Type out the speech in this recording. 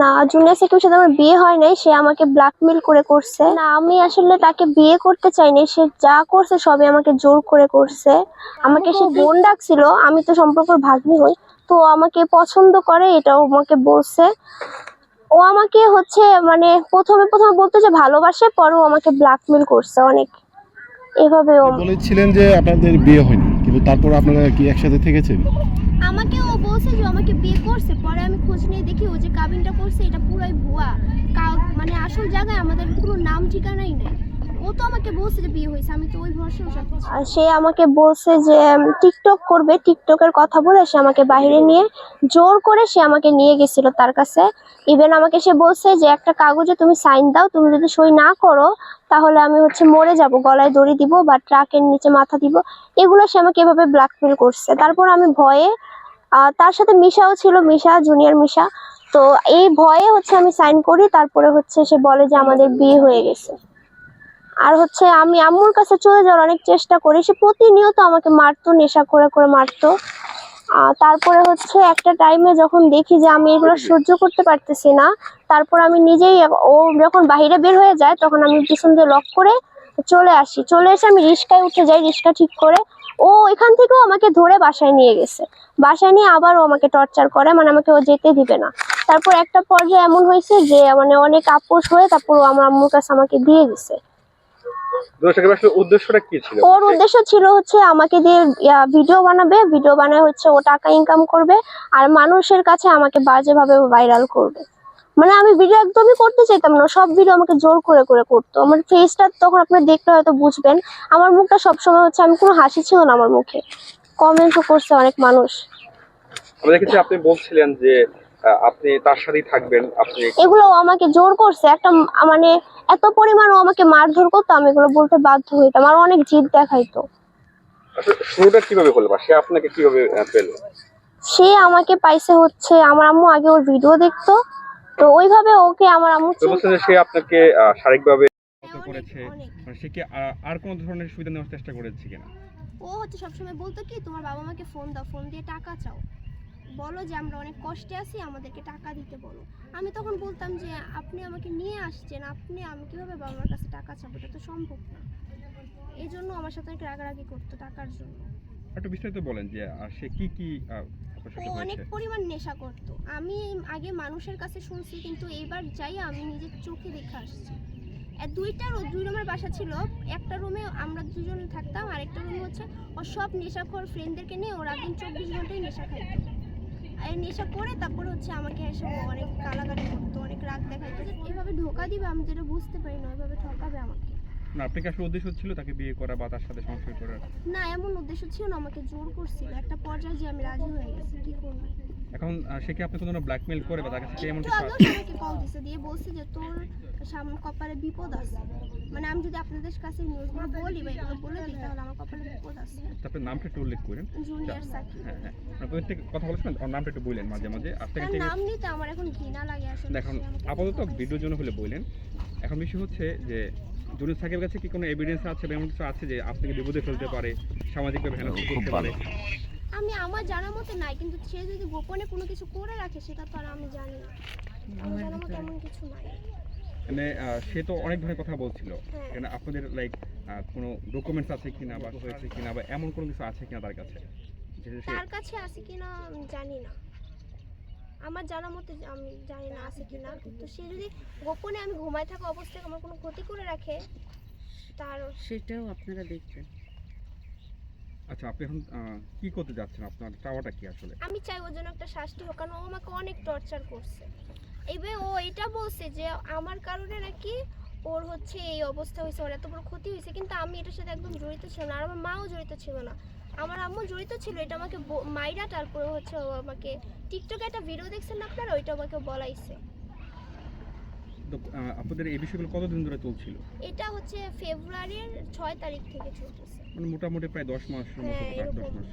না, জুনিয়র সাকিবের সাথে আমার বিয়ে হয় নাই, সে আমাকে ব্ল্যাকমেল করে করছে। না, আমি আসলে তাকে বিয়ে করতে চাইনি, সে যা করছে সবই আমাকে জোর করে করছে। আমাকে সে বোন ডাকছিল, আমি তো সম্পর্কের ভাগ্নি হই, তো আমাকে পছন্দ করে এটা ও আমাকে বলছে। ও আমাকে হচ্ছে মানে প্রথমে প্রথমে বলতো যে ভালোবাসে, পরে ও আমাকে ব্ল্যাকমেল করছে অনেক। এভাবে বলেছিলেন যে আপনাদের বিয়ে হয়নি। কিন্তু তারপর আপনারা কি একসাথে থেকেছেন? আমাকে ও বলছে যে আমাকে বিয়ে করছে, পরে আমি খোঁজ নিয়ে দেখি ও যে কাবিনটা করছে, এটা পুরাই ভুয়া। মানে আসল জায়গায় আমাদের কোনো নাম ঠিকানাই নেই। সে আমাকে বলছে যে টিকটক করবে টিকটকের কথা বলে সে আমাকে বাইরে নিয়ে জোর করে সে আমাকে নিয়ে গেছিল তার কাছে। ইভেন আমাকে সে বলছে যে, একটা কাগজে তুমি সাইন দাও, তুমি যদি সই না করো, তাহলে আমি হচ্ছে মরে যাব, গলায় দড়ি দিব বা ট্রাকের নিচে মাথা দিব। এগুলো সে আমাকে এভাবে ব্ল্যাকমেল করছে। তারপর আমি ভয়ে তার সাথে মিশাও ছিল, মিশা জুনিয়র মিশা। তো এই ভয়ে হচ্ছে আমি সাইন করি, তারপরে হচ্ছে সে বলে যে, আমাদের বিয়ে হয়ে গেছে। আর হচ্ছে আমি আম্মুর কাছে চলে যাওয়ার অনেক চেষ্টা করি। সে প্রতিনিয়ত আমাকে মারতো, নেশা করে করে মারতো। তারপরে হচ্ছে একটা টাইমে যখন দেখি যে আমি এগুলো সহ্য করতে পারতেছি না, তারপর আমি নিজেই ও যখন বাইরে বের হয়ে যায়, তখন আমি পিছন দিয়ে লক করে চলে আসি। চলে এসে আমি রিক্সায় উঠে যাই রিক্সা ঠিক করে। ও এখান থেকেও আমাকে ধরে বাসায় নিয়ে গেছে। বাসায় নিয়ে আবার ও আমাকে টর্চার করে মানে আমাকে ও যেতে দিবে না। তারপর একটা পর্যায়ে এমন হয়েছে যে মানে অনেক আপোষ হয়ে তারপর ও আমার আম্মুর কাছে আমাকে দিয়ে দিছে। উদ্দেশ্যটা কি ছিল? ওর উদ্দেশ্য ছিল হচ্ছে আমাকে দিয়ে ভিডিও বানাবে। ভিডিও বানায় হচ্ছে ও টাকা ইনকাম করবে আর মানুষের কাছে আমাকে বাজেভাবে ভাইরাল করবে। মানে আমি ভিডিও একদমই করতে চাইতাম না। সব ভিডিও আমাকে জোর করে করে করতো। আমার ফেসটা তখন আপনি দেখলে হয়তো বুঝবেন। আমার মুখটা সবসময় হচ্ছে আমি কোনো হাসি ছিল না আমার মুখে। কমেন্টও করছে অনেক মানুষ। আমরা দেখেছি আপনি বলছিলেন যে আপনি তার সাথেই থাকবেন আপনি এগুলো আমাকে জোর করছে একটা মানে এত পরিমাণ আমাকে মারধর করতো আমি এগুলো বলতে বাধ্য হইতাম আর অনেক জিদ দেখাইতো। শুরুটা কীভাবে হলো বা সে আপনাকে কীভাবে পেল? সে আমাকে পাইছে হচ্ছে আমার আম্মু আগে ওর ভিডিও দেখতো তো ওইভাবে ওকে আমার আম্মু যে সে আপনাকে শারীরিকভাবে করেছে মানে সে কি আর কোনো ধরনের সুবিধা নেওয়ার চেষ্টা করেছে কিনা? ও হচ্ছে সবসময় বলতো কি তোমার বাবা মাকে ফোন দাও ফোন দিয়ে টাকা চাও। বলো যে আমরা অনেক কষ্টে আছি আমাদেরকে টাকা দিতে বলো। আমি তখন বলতাম যে আপনি আমাকে নিয়ে আসছেন আপনি আমি কীভাবে বাবা মার কাছে টাকা চাবো? এটা তো সম্ভব না। এই জন্য আমার সাথে অনেক রাগারাগি করতো টাকার জন্য। একটু বিস্তারিত বলেন যে আর সে কি কি অনেক পরিমাণ নেশা করতো। আমি আগে মানুষের কাছে শুনছি কিন্তু এইবার যাই আমি নিজের চোখে দেখে আসছি। দুইটা দুই রুমের বাসা ছিল। একটা রুমে আমরা দুজন থাকতাম আরেকটা রুমে হচ্ছে ও সব নেশাখোর ফ্রেন্ডদেরকে নিয়ে ওরা দিন চব্বিশ ঘন্টায় নেশা খাইতো। নেশা করে তারপর হচ্ছে আমাকে এসে অনেক গালাগালি করতো অনেক রাগ দেখাইতো। এভাবে ধোকা দিবে? আমি যেটা বুঝতে পারি না ওইভাবে ঠকাবে আমাকে। না আপনি কি আসলে উদ্দেশ্য ছিল তাকে বিয়ে করা বা তার সাথে সংসার করার? না এমন উদ্দেশ্য ছিল না আমাকে জোর করছিল। একটা পর্যায়ে যে আমি রাজি হয়ে গেছি কি করব? এখন সে কি আপনি কোনো ব্ল্যাকমেল করে বা তার কাছে কি এমন কিছু আমাকে কল দিছে দিয়ে বলছে যে তোর সামনে কপালে বিপদ আছে। মানে আমি যদি আপনাদের কাছে নিউজগুলো বলি বা এগুলো বলে দিই তাহলে আমার কপালে বিপদ আছে তো আপনি নামটা একটু উল্লেখ করেন। জুনিয়র সাকিব। হ্যাঁ হ্যাঁ। আপনার থেকে কথা বলেছিলেন ওর নামটা একটু বললেন মাঝে মাঝে। আপনাকে থেকে নাম নিতে আমার এখন ঘৃণা লাগে আসলে দেখুন আপাতত। ভিডিওর জন্য হলে বললেন। এখন বিষয় হচ্ছে যে জুনিয়র সাকিবের কাছে কি কোনো এভিডেন্স আছে বা এমন কিছু আছে যে আপনাকে বিপদে ফেলতে পারে সামাজিকভাবে হেনস্থা করতে পারে? আমি আমার জানা মতে নাই কিন্তু সে যদি গোপনে কোনো কিছু করে রাখে সেটা তো আর আমি জানি না। আমার জানা মতে এমন কিছু নাই। মানে সে তো অনেক ধরনের কথা বলছিল। হ্যাঁ। এখানে আপনাদের লাইক কোনো ডকুমেন্টস আছে কিনা বা হয়েছে কিনা বা এমন কোনো কিছু আছে কিনা তার কাছে? তার কাছে আছে কিনা আমি জানি না। আমার জানা মতে আমি জানি না আছে কিনা। তো সে যদি গোপনে আমি ঘুমায় থাকা অবস্থায় আমার কোনো ক্ষতি করে রাখে তার সেটাও আপনারা দেখবেন। আচ্ছা আপনি এখন কি করতে যাচ্ছেন? আপনার চাওয়াটা কি আসলে? আমি চাই ওর জন্য একটা শাস্তি হোক কারণ ও আমাকে অনেক টর্চার করছে। এবার ও এটা বলছে যে আমার কারণে নাকি ওর হচ্ছে এই অবস্থা হয়েছে ওর এত বড় ক্ষতি হয়েছে। কিন্তু আমি এটার সাথে একদম জড়িত ছিল না আর আমার মাও জড়িত ছিল না। আমার আম্মু জড়িত ছিল এটা আমাকে মাইরা তারপরে হচ্ছে ও আমাকে টিকটকে একটা ভিডিও দেখছেন না আপনারা? ওইটা আমাকে বলাইছে। আপনাদের এই বিষয়গুলো কতদিন ধরে চলছিল? এটা হচ্ছে ফেব্রুয়ারির ছয় তারিখ থেকে চলতেছে। মানে মোটামুটি প্রায় দশ মতো হ্যাঁ দশ মাস মাস।